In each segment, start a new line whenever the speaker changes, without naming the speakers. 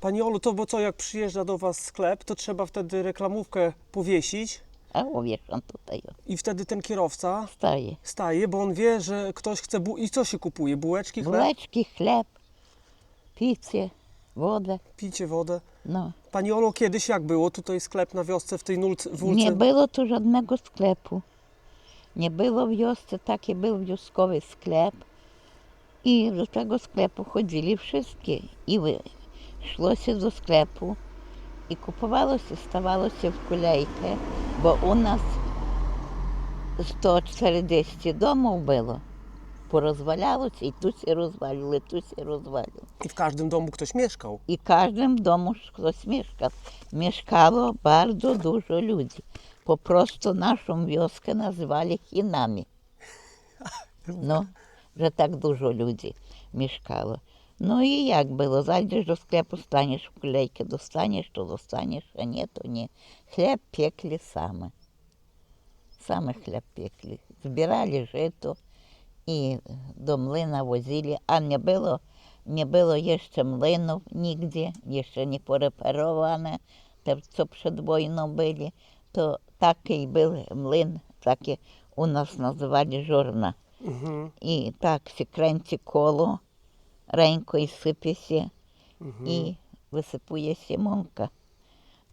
Pani Olu, to bo co, jak przyjeżdża do Was sklep, to trzeba wtedy reklamówkę powiesić
A uwieszam tutaj. o.
i wtedy ten kierowca
Staje.
staje, bo on wie, że ktoś chce bu- i co się kupuje? Bułeczki, chleb,
Булочки, хліб, піці, вода.
picie, wodę.
No.
Pani Olo, kiedyś jak było tutaj sklep na wiosce w tej nulce, wulce?
Nie było tu żadnego sklepu. Nie było w wiosce, taki był wioskowy sklep. I do tego sklepu chodzili wszystkie. I wy- szło się do sklepu i kupowało się, stawało się w kolejkę, bo u nas 140 domów było. Porozwalało się i tu się rozwaliło, i tu się rozwaliło.
I w każdym domu ktoś mieszkał.
I w każdym domu ktoś mieszkał. Mieszkało bardzo dużo ludzi. Po prostu naszą wioskę nazywali Chinami. No, że tak Ну і як було, зайдеш до склепу, станеш в куляйки, достанеш, то достанеш, а ні, то ні. Хліб пеклі саме. Саме хліб пеклі. Збирали жито і до млина возили, а не було, не було ще млинів нігде, ще не перепароване, що перед війною були, то такий був млин, так і у нас називали жорна.
Угу.
І так, секренці коло. ręką sypie się mhm. i wysypuje się mąka.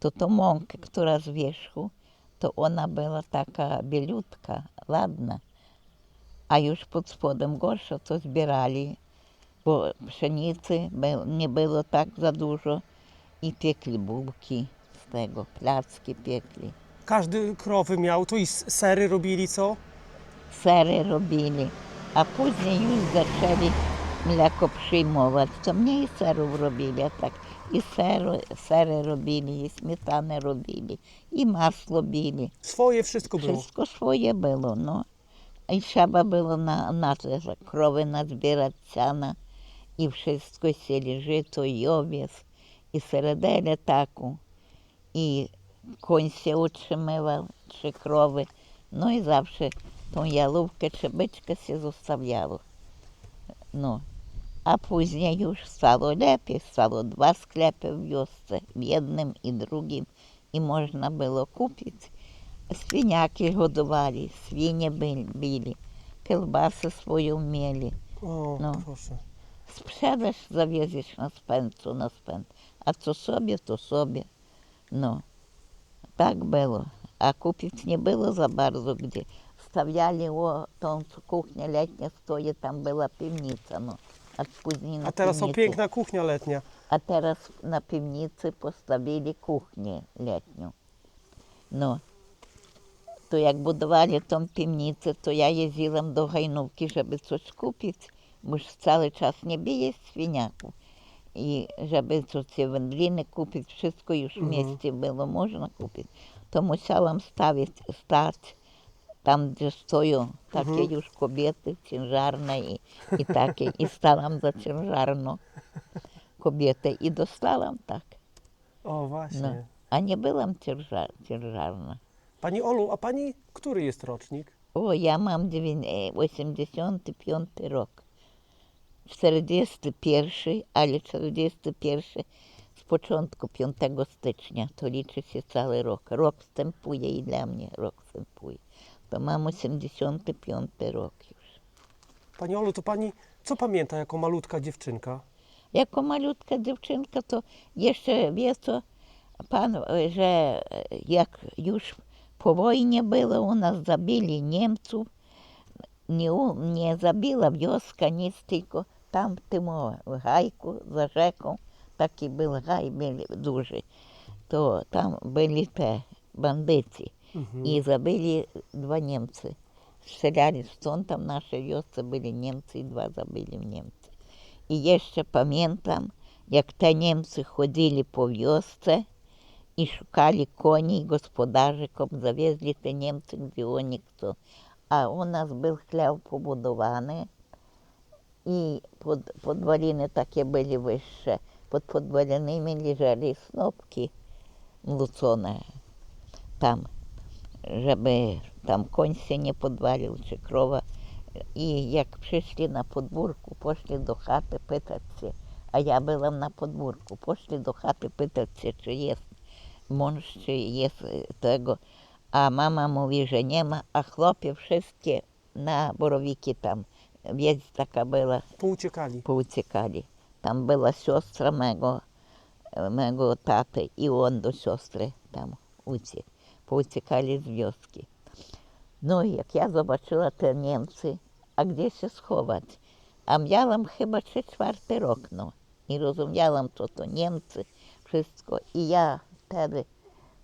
To tą mąkę, która z wierzchu, to ona była taka bieliutka, ładna. A już pod spodem gorsza to zbierali, bo pszenicy nie było tak za dużo i piekli bułki z tego, placki piekli.
Każdy krowy miał, to i sery robili, co?
Sery robili, a później już zaczęli mleko przyjmować, to mniej serów robili, a tak i sery, sery robili, i śmietanę robili, i masło bili.
Swoje wszystko było.
Wszystko swoje było, no. I trzeba było na, na te że krowy nazbierać siana i wszystko sieli żyto i owiec, i середеля таку, і конь się utrzymywał, trzy krowy, no i zawsze tą jalówkę czy byczkę się zostawiało. No а później już stało lepiej, stało два sklepy w wiosce, w jednym i drugim i można było kupić. Свиняки годували, свині били, кілбасу свою
мели.
О,
ну,
прошу. Спредаш, завезеш на спенцу, на спен. А то собі, то собі. Ну, так було. А купити не було за барзу, де ставляли, о, там кухня літня стоїть, там була півниця. Ну. A później na
A teraz o
piwnicy-
piękna kuchnia letnia.
a teraz na piwnicy postawili kuchnię letnią. No, to jak budowali tą piwnicę, to ja jeździłam do Hajnówki, żeby coś kupić, bo już cały czas nie bije świniaków. I żeby coś te wędliny kupić, wszystko już w
Mhm.
mieście było można kupić, to musiałam stawić, stać tam, gdzie stoją takie
Mhm.
już kobiety ciężarne i, i takie, i stałam za ciężarną kobietę i dostałam tak.
O, właśnie.
No. A nie byłam ciężar, ciężarna.
Pani Olu, a pani który jest rocznik?
O, ja mam dziewię- e, 85 rok. 41, ale 41 z początku 5 stycznia, to liczy się cały rok. Rok wstępuje i dla mnie rok wstępuje. To mam 85 rok już.
Pani Olu, to pani co pamięta jako malutka dziewczynka?
Jako malutka dziewczynka, to jeszcze wie co, pan, e, że e, jak już po wojnie było, u nas zabili Niemców, nie, nie zabiła wioska, nic, tylko tam w tym o, w gajku za rzeką, taki był gaj był duży, to tam byli te bandyci
Mhm.
i zabili dwa Niemcy. Strzelali stąd, tam w naszej wiosce byli Niemcy i dwa zabili Niemcy. I jeszcze pamiętam, jak te Niemcy chodzili po wiosce i szukali koni i gospodarzykom, zawieźli te Niemcy, gdzie oni chcą. A u nas był chleb pobudowany i pod, podwaliny takie były wyższe. Pod podwalinami leżeli snopki mlocone tam, żeby tam koń się nie podwalił, czy krowa. I jak przyszli na podwórku, poszli do chaty pytać się, a ja była na podwórku. Poszli do chaty pytać się, czy jest mąż, czy jest y, tego. A mama mówi, że nie ma, a chłopie wszystkie na borowiki tam. Wieś taka była,
Pouciekali.
pouciekali. Tam była siostra mego, mego taty i on do siostry tam uciekł. Jak ja zobaczyła te Niemcy, a gdzie się schować? A miałam chyba trzy czwarty rok, no. I rozumiałam, co to Niemcy, wszystko. I ja wtedy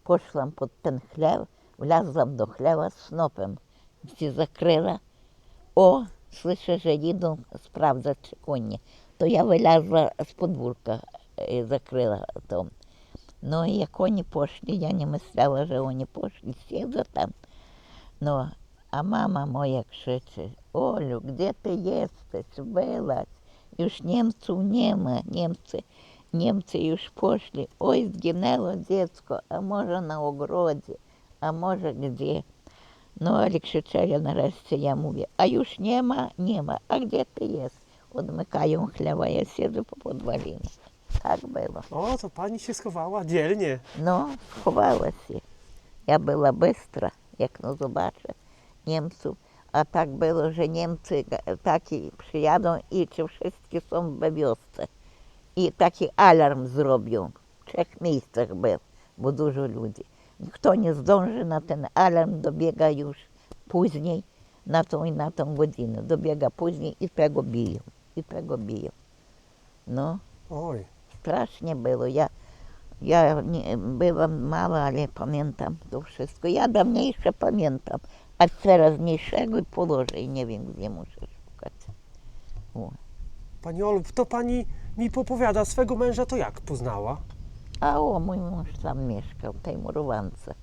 poszłam pod ten chlew, wlazłam do chlewa z snopem. Się zakryła. O, słyszę, że idą sprawdzać, czy konie. To ja wylazła z podwórka, e, zakryła to. Но як вони пошли, я не мислила, що вони пошли, сіли там. Ну, а мама моя кричить, Олю, де ти єстесь, вилазь, Юж німців нема, німці, німці уж пошли, ой, згинуло дитко, а може на огороді, а може де. Ну, але кричали нарешті, я мовлю, а юж нема, нема, а де ти єсть? Одмикаю хлява, я сіду по подваліну. Tak było.
O, to pani się schowała dzielnie.
No, schowała się. Ja była bystra, jak no zobaczę Niemców. A tak było, że Niemcy taki przyjadą i czy wszystkie są we wiosce. I taki alarm zrobią. W trzech miejscach był, bo dużo ludzi. Kto nie zdąży na ten alarm, dobiega już później na tą i na tą godzinę. Dobiega później i tego biją. I tego biją. No.
Oj.
Strasznie było. Ja, ja nie, byłam mała, ale pamiętam to wszystko. Ja dawniejsze pamiętam, a teraźniejszego i położę i nie wiem, gdzie muszę szukać. O.
Pani Olu, to pani mi popowiada, swego męża to jak poznała?
A o, mój mąż tam mieszkał, w tej murowance.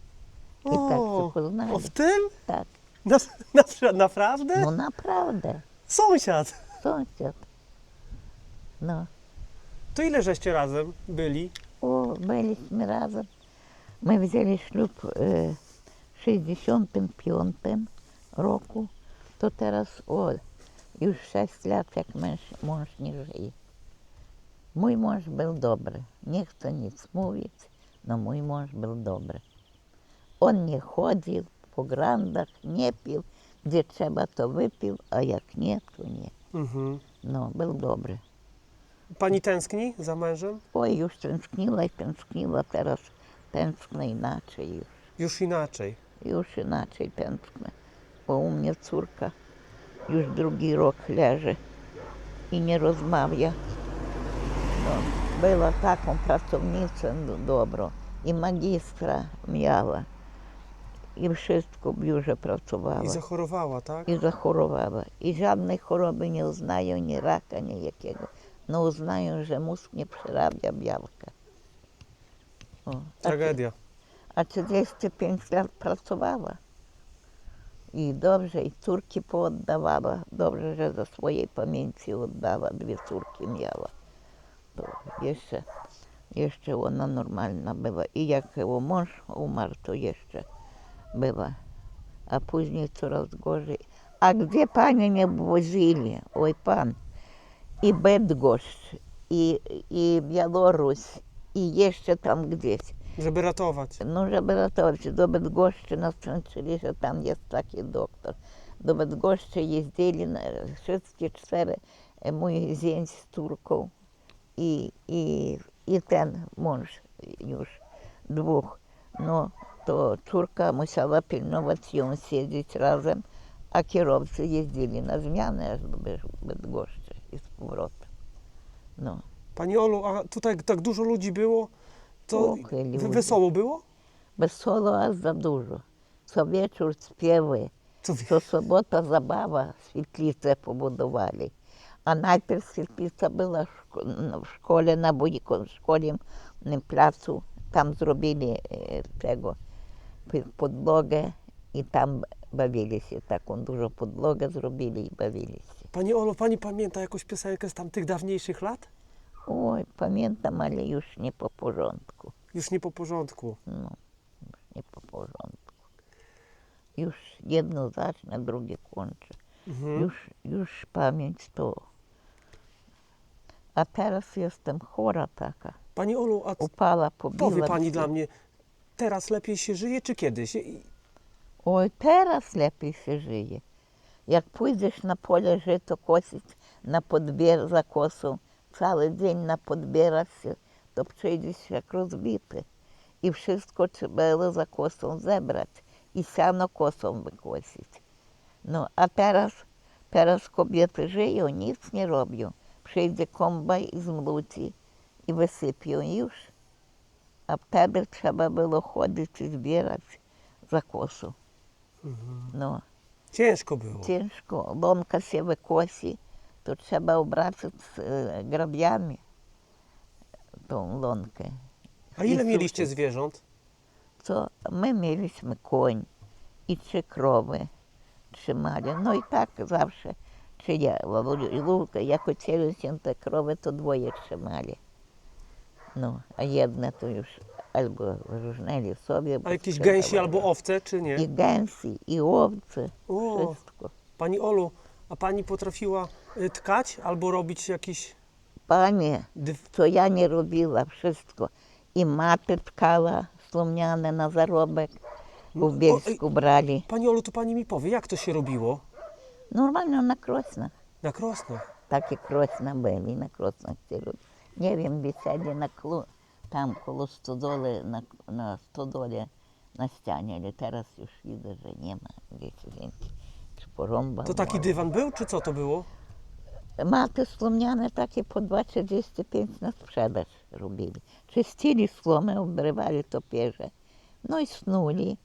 I tak się poznali.
o w tym?
Tak,
Na, na, naprawdę?
no naprawdę,
Sąsiad.
sąsiad. No,
To ile żeście razem byli?
o, byliśmy razem. My wzięli ślub e, w 65 roku, to teraz o, już 6 lat jak mąż, mąż nie żyje. Mój mąż był dobry, nie chcę nic mówić, no mój mąż był dobry. On nie chodził po grandach, nie pił, gdzie trzeba to wypił, a jak nie, to nie.
Mhm.
No, był dobry.
Pani tęskni za mężem?
Oj, już tęskniła i tęskniła, teraz tęsknę inaczej już.
Już inaczej.
Już inaczej tęsknę, bo u mnie córka już drugi rok leży i nie rozmawia. No, była taką pracownicą do- dobrą i magistra miała i wszystko w biurze pracowała
I zachorowała, tak?
i zachorowała. I żadnej choroby nie uznają, ni raka, ni jakiego. No uznają, że mózg nie przerabia białka. O, a
Tragedia.
a 35 lat pracowała. I dobrze, i córki pooddawała. Dobrze, że za swojej pamięci oddała. Dwie córki miała. To jeszcze, jeszcze ona normalna była. I jak jej mąż umarł, to jeszcze była. A później coraz gorzej. A gdzie panie nie wozili? Oj pan. I Bydgoszcz, i, i Białoruś, i jeszcze tam gdzieś.
Żeby ratować.
No, żeby ratować. Do Bydgoszczy nas skończyli, że tam jest taki doktor. Do Bydgoszczy jeździli na, wszystkie cztery, mój zięć z Turką i, i, i ten mąż już, dwóch. No, to córka musiała pilnować ją, siedzieć razem, a kierowcy jeździli na zmianę aż do By- Bydgoszczy i z powrotem. No,
Pani Olu, a tutaj tak dużo ludzi było? To
Och, ludzi.
wesoło było?
wesoło, a za dużo. Co wieczór śpiewy,
Co wie?
co sobota zabawa, świetlicę pobudowali. A najpierw świetlica była w szko- no, w szkole na Bujko, w szkolnym placu. Tam zrobili e, tego p- podlogę i tam bawili się. Taką dużą podlogę zrobili i bawili się.
Pani Olu, pani pamięta jakąś piosenkę z tamtych dawniejszych lat?
Oj, pamiętam, ale już nie po porządku.
Już nie po porządku.
No, już nie po porządku. Już jedno zacznę, drugie kończę.
Mhm.
Już, już pamięć to. a teraz jestem chora taka.
Pani Olu, a
Upala, pobiła.
powie Pani
się.
dla mnie, teraz lepiej się żyje czy kiedyś? I-
Ой, teraz lepiej się żyje. Jak pójdziesz na pole żyto kosić, na podbier za kosą, cały dzień na podbierać się, to przyjdziesz jak rozbity. I wszystko trzeba za kosą zebrać i siano kosą wykosić. No, a teraz, teraz kobiety żyją, nic nie robią. Przyjdzie kombaj i zmluci i wysypią i już. A wtedy trzeba było chodzić i zbierać za kosą.
Ciężko było.
ciężko. Łąka się wykosi, to trzeba obracać e, grabiami tą łąkę.
A ile
i
mieliście
suszyć.
zwierząt?
Co my mieliśmy koń i trzy krowy trzymali. No i tak zawsze. Czy ja, Luka, jak chcieli się te krowy, to dwoje trzymali. No, a jedna to już albo różnęli sobie.
A jakieś gęsi albo owce, czy nie?
I gęsi, i owce,
O.
wszystko.
Pani Olu, a pani potrafiła y, tkać albo robić jakiś
Panie, co ja nie robiła, wszystko. I maty tkała słomniane na zarobek,
no,
w Bielsku brali.
Pani Olu, to pani mi powie, jak to się robiło
Normalnie na krosnach,
na krosnach?
takie krosna byli, na krosnach się robi. Nie wiem, w na, klu, tam koło stodoły, na, na stodole na ścianie, ale teraz już widzę, że nie ma gdzieś więcej. Czy porąbał.
To taki dywan był, czy co to było?
Maty słomiane takie po 2,35 na sprzedaż robili. Czyścili słomę, obrywali topierze, no i snuli.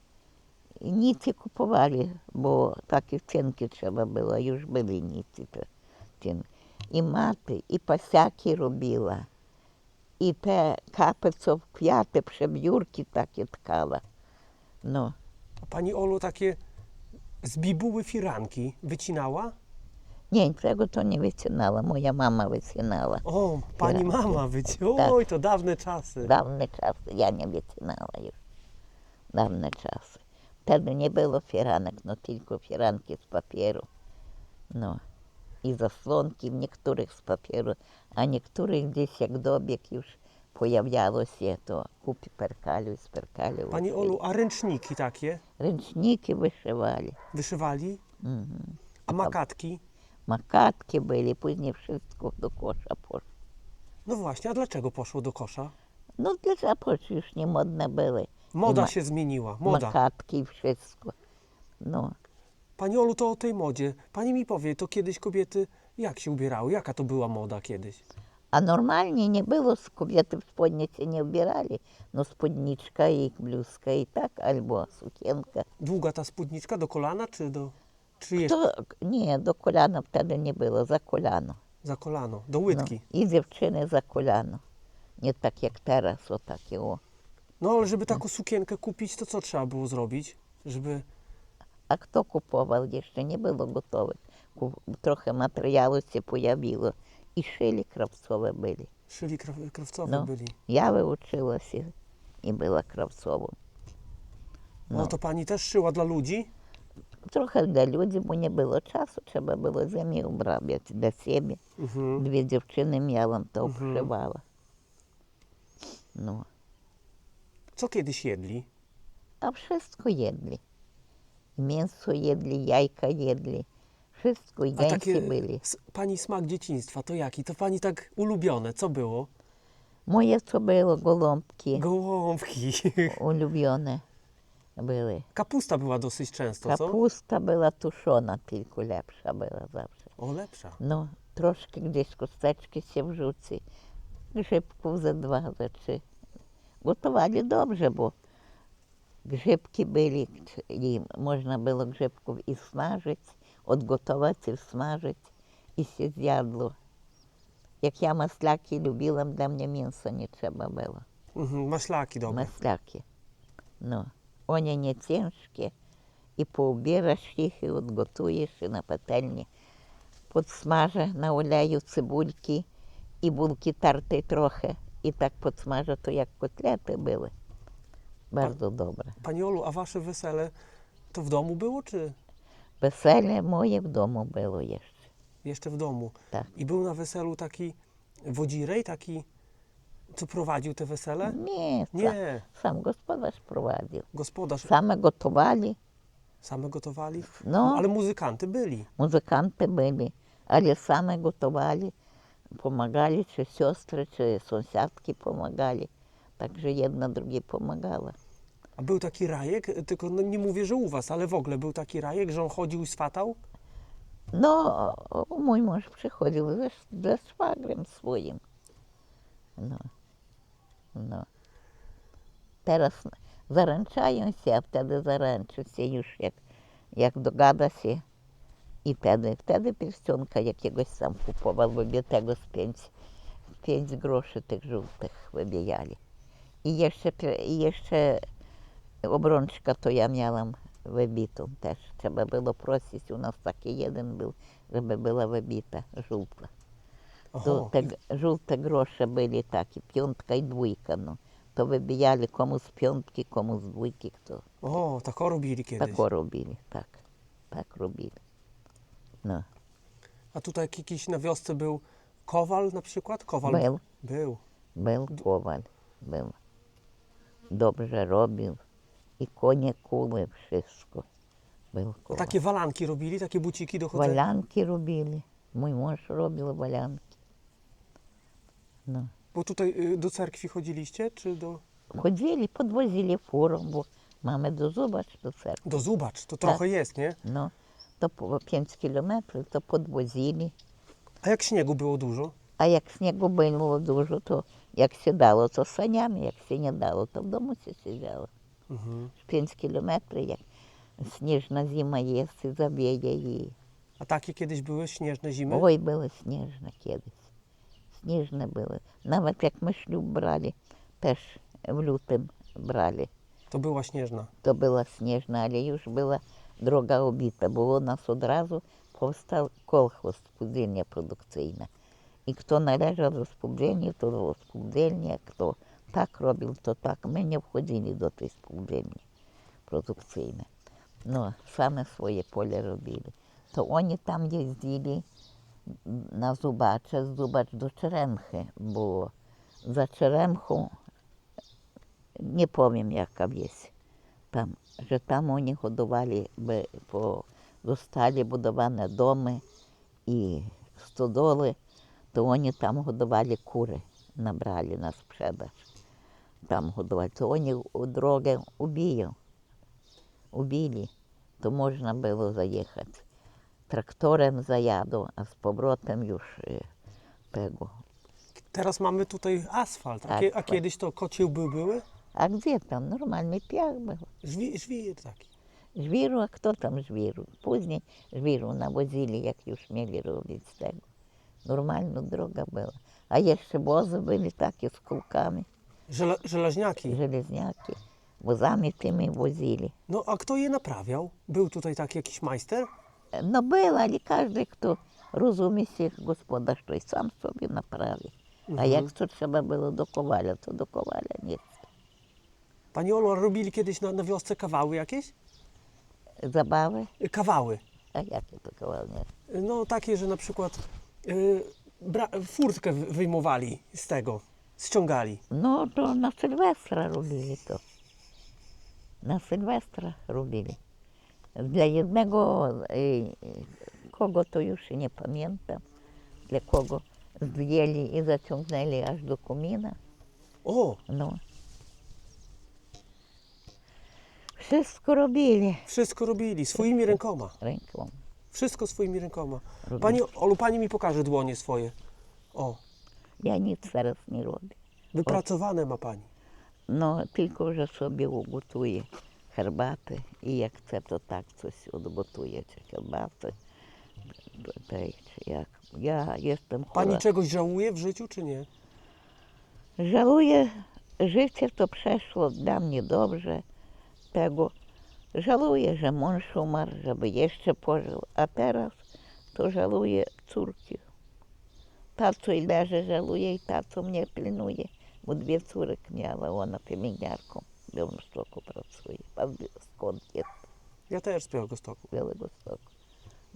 I nici kupowali, bo takie cienkie trzeba było, już byli nici. te cienkie. I maty, i pasiaki robiła, i te kapy, co w kwiaty, przebiórki takie tkała. No,
A Pani Olu takie z bibuły firanki wycinała?
nie, tego to nie wycinała, moja mama wycinała.
O, Pani
Firanki.
mama wyci...
Tak.
Oj, to dawne czasy.
Dawne czasy, ja nie wycinała już. Dawne czasy. Wtedy nie było firanek, no tylko firanki z papieru. No. I zasłonki niektórych z papieru, a niektórych gdzieś jak dobieg już pojawiało się, to kupi perkaliu z perkaliu.
Pani. Olu, a ręczniki takie
Ręczniki wyszywali.
wyszywali?
Mhm.
A makatki?
Makatki byli, później wszystko do kosza poszło.
No właśnie, a dlaczego poszło do kosza?
No dla zapoczy już nie modne były.
Moda się zmieniła, moda.
Makatki i wszystko. No.
Pani Olu, to o tej modzie. Pani mi powie, to kiedyś kobiety jak się ubierały? Jaka to była moda kiedyś?
A normalnie nie było, kobiety w spodnie się nie ubierali. No spódniczka i bluzka i tak, albo sukienka.
Długa ta spódniczka do kolana, czy do... Czy jeszcze
To nie, do kolana wtedy nie było, za kolano.
za kolano? Do
No.
łydki?
I dziewczyny za kolano. Nie tak jak teraz, o takie o.
No ale żeby taką sukienkę kupić, to co trzeba było zrobić? Żeby...
Jeszcze nie było gotowych. Ku- Trochę materiału się pojawiło. I szyli krawcowe byli.
Szyli kraw, krawcowi
No.
byli.
Ja wyuczyła się i była krawcową.
No.
No.
to pani też szyła dla ludzi?
Trochę dla ludzi, bo nie było czasu, trzeba było ziemię obrabiać dla siebie.
Mhm.
Dwie dziewczyny miałam, to obszywała. No,
Co kiedyś jedli?
a wszystko jedli. Mięso jedli, jajka jedli, wszystko, i
A
gęsi byli.
s- pani smak dzieciństwa, to jaki? To pani tak ulubione, co było?
Moje co było, gołąbki
Gołąbki.
ulubione były.
Kapusta była dosyć często, co?
Kapusta była tuszona, tylko lepsza była zawsze.
O, lepsza.
No, troszkę gdzieś kosteczki się wrzuci, grzybków ze dwa, ze trzy. Gotowali dobrze, bo grzybki byli i można było grzybków i smażyć, odgotować i smażyć i się zjadło. Jak ja maslaki lubiłam, dla mnie mięso nie trzeba było.
Mhm, maślaki dobre.
Maslaki. No, one nie ciężkie i poubierasz ich i odgotujesz i na patelni. Podsmażę na oleju cebulki i bułki tartej trochę i tak podsmażę to jak kotlety były. Bardzo dobre.
Pani Olu, a wasze wesele to w domu było, czy
Wesele moje w domu było jeszcze.
jeszcze w domu?
Tak.
I był na weselu taki wodzirej taki, co prowadził te wesele?
Nie, Sam,
Nie,
sam gospodarz prowadził.
gospodarz
Same gotowali,
same gotowali,
no,
ale muzykanty byli.
muzykanty byli, ale same gotowali, pomagali, czy siostry, czy sąsiadki pomagali. Także jedna drugiej pomagała.
A był taki rajek, tylko no nie mówię, że u was, ale w ogóle był taki rajek, że on chodził i swatał?
No, mój mąż przychodził ze, ze szwagrem swoim. No, no. Teraz zaręczają się, a wtedy zaręczy się już, jak, jak dogada się. I wtedy, wtedy pierścionka jakiegoś sam kupował, wybitego z pięć, pięć groszy tych żółtych wybijali. I jeszcze, i jeszcze obrączka to ja miałam wybitą też. Trzeba było prosić, u nas taki jeden był, żeby była wybita, żółta. To
Oho,
te g- żółte grosze byli takie, piątka i dwójka, no. To wybijali komu z piątki, komu z dwójki, kto.
o, tak o robili kiedyś.
Tak o robili, tak. Tak robili. No,
A tutaj jak jakiś na wiosce był kowal na przykład? Kowal
był,
był.
był kowal, był. Dobrze robił I konie kuły, wszystko. Był
A
kowal.
takie walanki robili, takie buciki do chodzenia?
Валянки робили. Mój mąż robił walianki. No.
Bo tutaj y, do cerkwi chodziliście, czy do...
Chodzili, podwozili furą, bo mamy do Зубач do cerkwi.
Do Zubacz, to trochę jest, nie?
No, to po 5 kilometrów to podwozili.
A jak śniegu było dużo?
A jak śniegu było dużo, to jak się dało, to saniami, jak się nie dało, to w domu się
Угу.
5 кілометрів, як сніжна зима є, і заб'є її.
А так і кидись були сніжна зима?
Ой, було сніжна кидись. Сніжне було. Навіть як ми шлюб брали, теж в лютому брали.
То була сніжна?
То була сніжна, але вже була дорога обіта, бо у нас одразу повстав колхоз спудильня продукційна. І хто належав до спудильні, то до спудильні, а хто tak robił, to tak. My nie wchodzili do tej spółdzielni produkcyjnej. No, same swoje pole robili. To oni tam jeździli na Zubacze, z Zubacz do Czeremchy było. Za Czeremchą, nie powiem jaka wieś, tam, że tam oni hodowali, by po, zostali budowane domy i stodoły, то вони там годували кури, набрали на продаж. Tam hodowali. To oni u drogę ubiją. Ubili, to można było zajechać. Traktorem zajadą, a z powrotem już tego.
Teraz mamy tutaj asfalt, a, kie, a kiedyś to kociełby były?
A gdzie tam? Normalny piach był.
Żwi, żwir taki.
Żwiru, a kto tam żwiru? Później żwiru nawozili, jak już mieli robić tego. Normalna droga była. A jeszcze wozy byli takie z kółkami,
Żela, żelaźniaki.
żelezniaki. Wozami tymi wozili.
No a kto je naprawiał? Był tutaj taki jakiś majster?
No było, ale każdy, kto rozumie się, gospodarz, to i sam sobie naprawi. A jak to trzeba było do kowala, to do kowala nie.
Pani Olu, a robili kiedyś na, na wiosce kawały jakieś?
Zabawy?
Y, Kawały.
A jakie to kowal nie?
No takie, że na przykład y, bra, furtkę wy- wyjmowali z tego, ściągali.
No to na Sylwestra robili to. Na Sylwestra robili. Dla jednego, y, kogo to już nie pamiętam, dla kogo zdjęli i zaciągnęli aż do komina.
O,
No. Wszystko robili
wszystko robili swoimi rękoma.
ręką.
Wszystko swoimi rękoma.
Robili.
Pani Olu, pani mi pokaże dłonie swoje. O,
Ja nic teraz nie robię.
wypracowane ma pani.
No, tylko że sobie ugotuję herbatę i jak chcę, to tak coś odgotuję, czy herbatę, tej, czy jak. Ja jestem chora.
Pani czegoś żałuje w życiu, czy nie?
Żałuję, życie to przeszło dla mnie dobrze, tego. Żałuję, że mąż umarł, żeby jeszcze pożył, a teraz to żaluję córki. Ta, co i leży, żaluje i ta, co mnie pilnuje, bo dwie córek miała, ona pielęgniarką w Białymstoku pracuje, w- skąd jest
Ja też z Białegostoku.
z Białegostoku.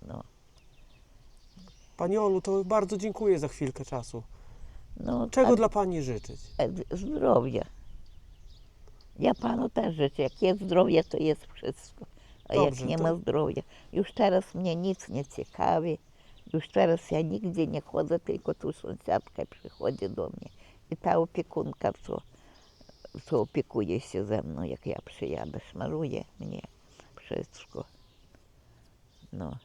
No,
Pani Olu, to bardzo dziękuję za chwilkę czasu.
No,
Czego
tak,
dla pani życzyć?
e, zdrowia. Ja panu też życzę. Jak jest zdrowie, to jest wszystko. A
Dobrze,
jak nie
to-
ma zdrowia, już teraz mnie nic nie ciekawi. Już teraz ja nigdzie nie chodzę, tylko tu sąsiadka przychodzi do mnie. I ta opiekunka, co, co opiekuje się ze mną, jak ja przyjadę, szmaruje mnie wszystko. No,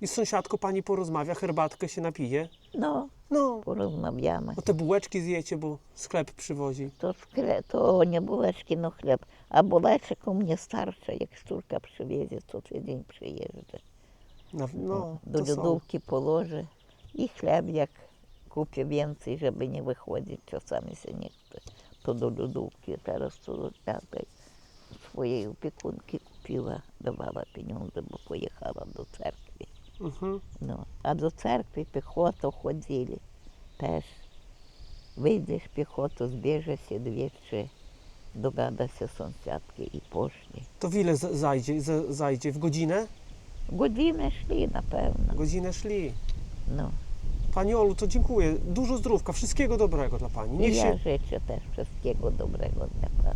I z sąsiadką pani porozmawia, herbatkę się napije?
no,
No,
porozmawiamy.
no te bułeczki zjecie, bo sklep przywozi.
To, skle, to nie bułeczki, no chleb. A bułeczek u mnie starsze, jak córka przywiezie, co tydzień przyjeżdża.
Na, no,
Do
to są.
lodówki położę i chleb jak kupię więcej, żeby nie wychodzić, czasami się nie chce, to do lodówki. Teraz to do tej swojej opiekunki kupiła, dawała pieniądze, bo pojechała do cerkwi.
Mhm.
No, a do cerkwi piechotą chodzili też. Wyjdziesz piechotą, zbierze się dwie, trzy, dogada się sąsiadki i poszli.
To w ile z- zajdzie, z- zajdzie? W godzinę?
Godzinę szli na pewno.
Godzinę szli.
No.
Pani Olu, to dziękuję. Dużo zdrówka, wszystkiego dobrego dla pani.
I
Niech
ja
się,
życzę też wszystkiego dobrego dla Pana.